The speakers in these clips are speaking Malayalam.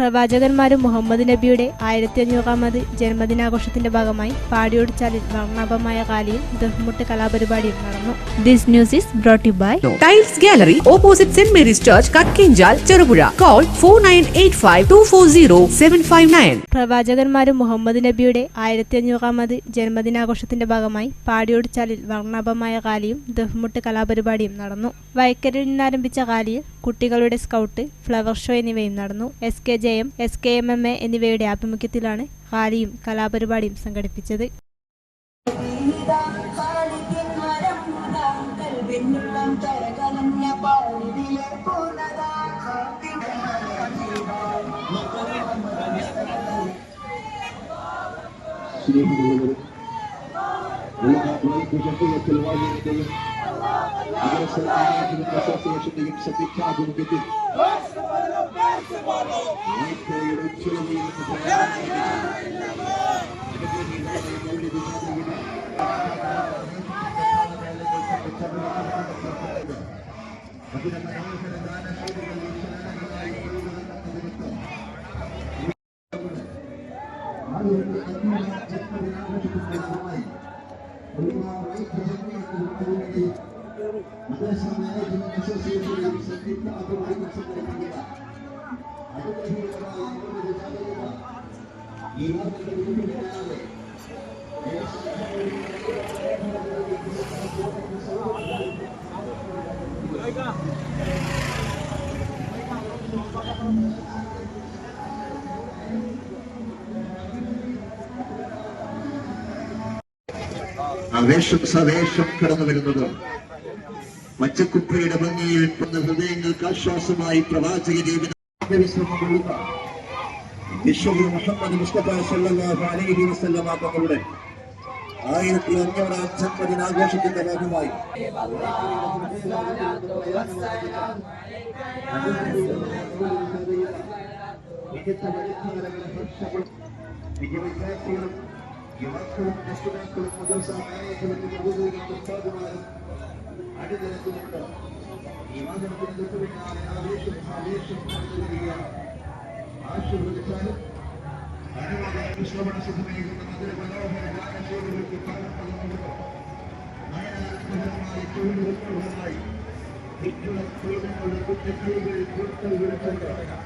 പ്രവാചകന്മാരും മുഹമ്മദ് നബിയുടെ ആയിരത്തി അഞ്ഞൂറാമത് ജന്മദിനാഘോഷത്തിന്റെ ഭാഗമായി പാടിയോടിച്ചാലിൽ വർണാഭമായ കാലിയും ദഹ്മുട്ട് കലാപരിപാടിയും നടന്നു this news is brought by Tiles Gallery, opposite St. Mary's Church, Katkinjal, Cherupura. Call 4985-240-759. പ്രവാചകന്മാരും മുഹമ്മദ് നബിയുടെ ആയിരത്തി അഞ്ഞൂറാമത് ജന്മദിനാഘോഷത്തിന്റെ ഭാഗമായി പാടിയോടിച്ചാലിൽ വർണാഭമായ കാലിയും ദഹ്മുട്ട് കലാപരിപാടിയും നടന്നു വൈക്കരിൽ നിന്നാരംഭിച്ച കാലിയിൽ കുട്ടികളുടെ സ്കൗട്ട് ഫ്ലവർ ഷോ എന്നിവയും നടന്നു S K J M S K M M A എന്നിവയുടെ ആഭിമുഖ്യത്തിലാണ് ഹാലിയും കലാപരിപാടിയും സംഘടിപ്പിച്ചത്. അസോസിയേഷന്റെയും സംയുക്താഭിമുഖ്യത്തിൽ മേഖലയുടെ ഉജ്ജ്വലതയിൽ മദ്രസ മാനേജ്മെന്റ് അസോസിയേഷന്റെയും ആവേശം സവേശം കടന്നു വരുന്നത് മച്ചക്കുപ്പയുടെ ഭംഗിയിൽ ഹൃദയങ്ങൾക്ക് ആശ്വാസമായി പ്രവാചക ജീവിതം വിശ്വഗുരു മുഹമ്മദ് മുസ്തഫ അലൈഹി വസല്ലമ തങ്ങളുടെ ആയിരത്തി അഞ്ഞൂറാം ജന്മദിനാഘോഷത്തിന്റെ ഭാഗമായി. മികച്ച വിദ്യാഭ്യാസികളും യുവാക്കളും രക്ഷിതാക്കളും മദ്രസ മാനേജ്മെന്റ് പ്രതിനിധികളും ഉസ്താദുമാരും അണിനിരക്കുന്നുണ്ട് ഈ വാഹനത്തിന് തൊട്ടുപിന്നാലെ ആവേശം ആവേശം വരികയാണ് ആശീർവദിച്ചാലും അനുവാദ ശ്രവണ സുഖമേകുന്ന മധുര മനോഹര ഗാനശൈലികൾക്ക് പകർപ്പതുകൊണ്ട് നയനാത്മകമായ തൊഴിലുകൾക്കുള്ളതായി ഹിറ്റുള്ള തൊഴിലുകളുടെ കുറ്റക്കളികൾ കൊടുത്തൽ വിളിച്ചത്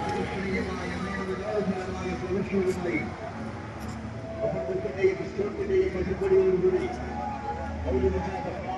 ആകർഷണീയമായ മനോഹരമായ പ്രദർശനവുമായി അപ്പുറത്തിന്റെയും പുസ്തകത്തിന്റെയും മധുപടിയോടുകൂടി ഹൃദയഭാഗത്തേക്ക്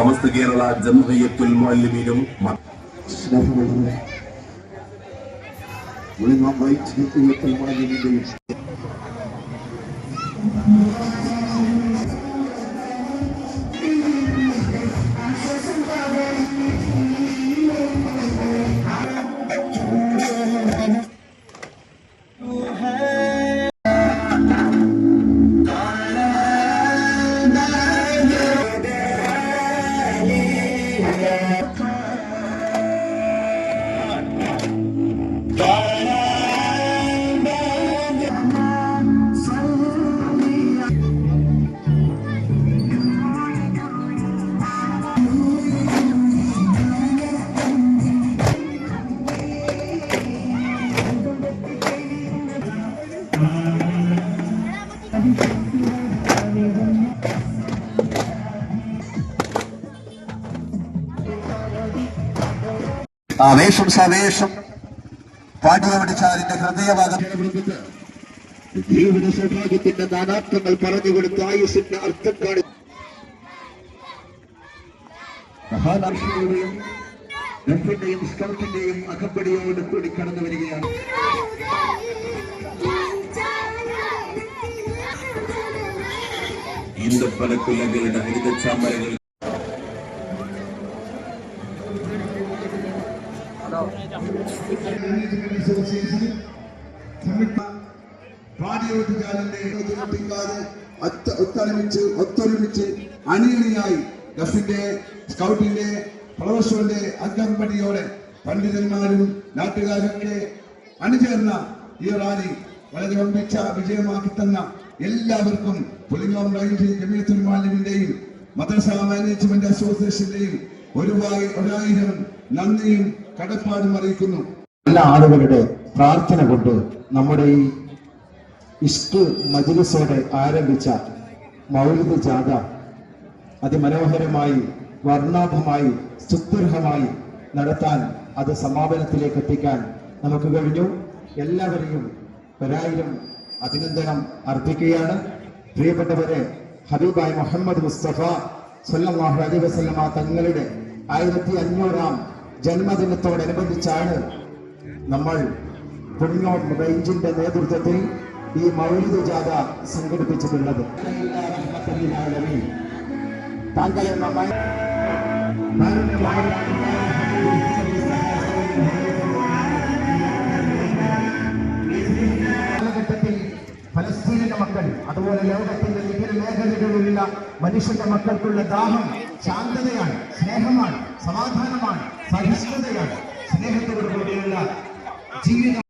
സമസ്ത കേരള ജംഹയ്യത്തുൽ മുഅല്ലിമീനും മ- സ്നേഹമുള്ളവരെ ഒളിമാമ്പായി ജീവിതത്തിൽ Yeah. ആവേശം സവേശം. പാട്ടുകവടിച്ചാലിന്റെ ഹൃദയഭാഗം. ജീവിത സൗഭാഗ്യത്തിന്റെ നാനാർത്ഥങ്ങൾ പറഞ്ഞു കൊടുത്ത ആയുസിന്റെ അർത്ഥം കാണി മഹാനാർഷികളുടെയും ഗൾഫിന്റെയും സ്കൗട്ടിന്റെയും അകമ്പടിയോട് കൂടി കടന്നു വരികയാണ്. ഈന്തപ്പനക്കുലകളുടെ ഹരിത ചാമരകൾ ഒത്തൊരുമിച്ച് ഒത്തൊരുമിച്ച് അണിയണിയായി ഗഫിന്റെ സ്കൗട്ടിന്റെ ഫ്ലവർഷോന്റെ അകമ്പടിയോടെ പണ്ഡിതന്മാരും നാട്ടുകാരൊക്കെ അണിചേർന്ന ഈ റാലി വളരെ വമ്പിച്ച വിജയമാക്കി തന്ന എല്ലാവർക്കും പുലിങ്ങോം റേഞ്ച് മദ്രസ മാനേജ്മെന്റ് അസോസിയേഷന്റെയും ഒരുപാട് ഒരായിരം നന്ദിയും കടപ്പാടും അറിയിക്കുന്നു. എല്ലാ ആളുകളുടെ പ്രാർത്ഥന കൊണ്ട് നമ്മുടെ ഈ ഇഷ്ക് മജ്ലിസോടെ ആരംഭിച്ച മൗലിക ജാഥ അതിമനോഹരമായി വർണാഭമായി സുത്യർഹമായി നടത്താൻ അത് സമാപനത്തിലേക്ക് എത്തിക്കാൻ നമുക്ക് കഴിഞ്ഞു. എല്ലാവരെയും ഒരായിരം അഭിനന്ദനം അർപ്പിക്കുകയാണ്. പ്രിയപ്പെട്ടവരെ ഹബീബായ് മുഹമ്മദ് മുസ്തഫ സല്ലല്ലാഹു അലൈഹി വസ്ലമ തങ്ങളുടെ ആയിരത്തി അഞ്ഞൂറാം ജന്മദിനത്തോടനുബന്ധിച്ചാണ് നമ്മൾ പുണ്യോ റേഞ്ചിന്റെ നേതൃത്വത്തിൽ ഈ മൗലിക ജാഥ സംഘടിപ്പിച്ചിട്ടുള്ളത്. താങ്കളെ നന്നായി കാലഘട്ടത്തിൽ ഫലസ്തീനിന്റെ മക്കൾ അതുപോലെ ലോകത്തിന്റെ വിവിധ മേഖലകളിലുള്ള മനുഷ്യന്റെ മക്കൾക്കുള്ള ദാഹം ശാന്തതയാണ് സ്നേഹമാണ് സമാധാനമാണ്. സഹിഷ്ണുതയാണ് സ്നേഹത്തോടു കൂടിയുള്ള ജീവിതം.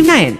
nine